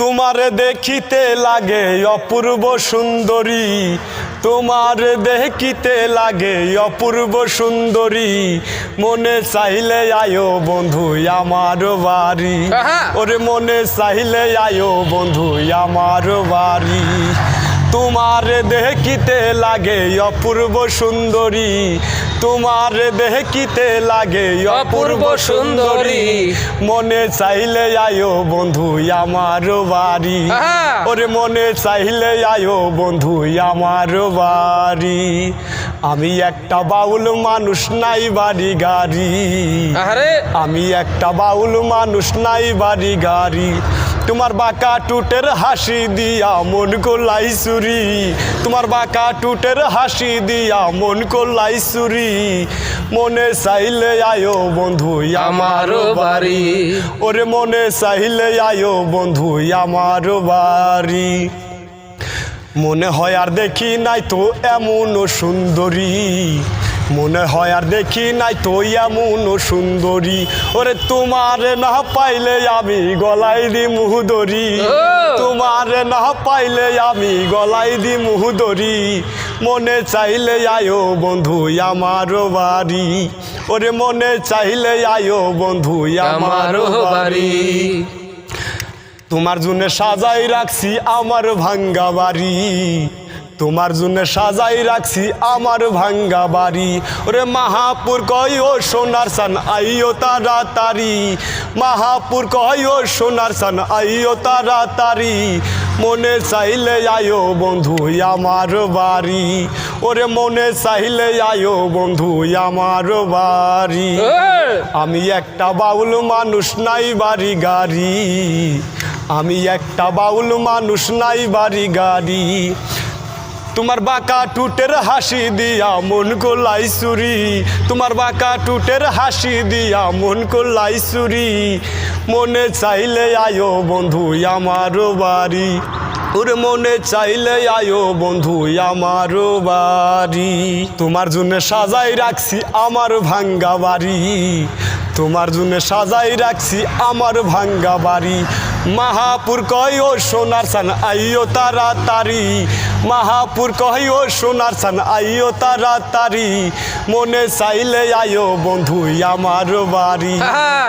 তোমারে দেখিতে লাগে অপূর্ব সুন্দরী। তোমার দেখিতে লাগে অপূর্ব সুন্দরী। মনে চাইলে আয়ো বন্ধু আমার বাড়ি। ওরে মনে চাইলে আয়ো বন্ধু আমার বাড়ি। তোমার দেখিতে লাগে অপূর্ব সুন্দরী। তোমার দেখিতে লাগে অপূর্ব সুন্দরী। মনে চাইলে আয়ো বন্ধু আমার বাড়ি! ওরে মনে চাইলে আয়ো বন্ধু আমার বাড়ি। আমি একটা বাউল মানুষ নাই বাড়ি গাড়ি। আমি একটা বাউল মানুষ নাই বাড়ি গাড়ি। তোমার বাঁকা টুটের হাসি দিয়া মন কোলাই চুরি তোমার বাঁকা টুটের হাসি দিয়া মন কোলাই চুরি মনে চাইলে আয়ো বন্ধু আমার বাড়ি। ওরে মনে চাইলে আয়ো বন্ধু আমার বাড়ি। মনে হয় আর দেখি নাই তো এমন সুন্দরী। মনে হয় আর দেখি নাই তো এমন সুন্দরী। ওরে তোমার না পাইলে আমি গলাই দি মুহুদরি! তোমার না পাইলে আমি গলাই দি মুহুদরি মনে চাইলে আয়ো বন্ধু আমার বাড়ি। ওরে মনে চাইলে আয়ো বন্ধু আমার বাড়ি। তোমার জন্য সাজাই রাখছি আমার ভাঙ্গা বাড়ি। তোমার জন্য সাজাই রাখছি আমার ভাঙ্গা বাড়ি। ওরে মাহাপুর কয় ও সোনার সান আইও তাড়াতাড়ি। মাহাপুর কয় ও সোনার সান আইও তাড়াতাড়ি। মনে চাইলে আয়ো বন্ধু আমার বাড়ি। ওরে মনে চাইলে আয়ো বন্ধু আমার বাড়ি। আমি একটা বাউল মানুষ নাই বাড়ি গাড়ি। আমি একটা বাউল মানুষ নাই বাড়ি গাড়ি। তোমার বাঁকা টুটের হাসি দিয়া মন কোলাই চুরি। তোমার বাঁকা টুটের হাসি দিয়া মন কোলাই চুরি। মনে চাইলে আয়ো বন্ধু, আমার বাড়ি। ওর মনে চাইলে আয়ো বন্ধু, আমার বাড়ি। তোমার জন্য সাজাই রাখছি আমার ভাঙ্গা বাড়ি। তোমার জন্য সাজাই রাখছি আমার ভাঙ্গা বাড়ি। মাহাপুর কয় ও সোনার সান আইও তাড়াতাড়ি। মাহাপুর কয় ও সোনার সান আইও তাড়াতাড়ি। মনে চাইলে আয়ো বন্ধু আমার বাড়ি!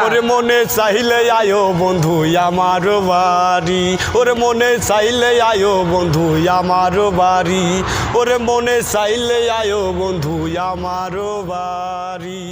ওরে মনে চাইলে আয়ো বন্ধু আমার বাড়ি। ওরে মনে চাইলে আয়ো বন্ধু আমার বাড়ি। ওরে মনে চাইলে আয়ো বন্ধু আমার বাড়ি।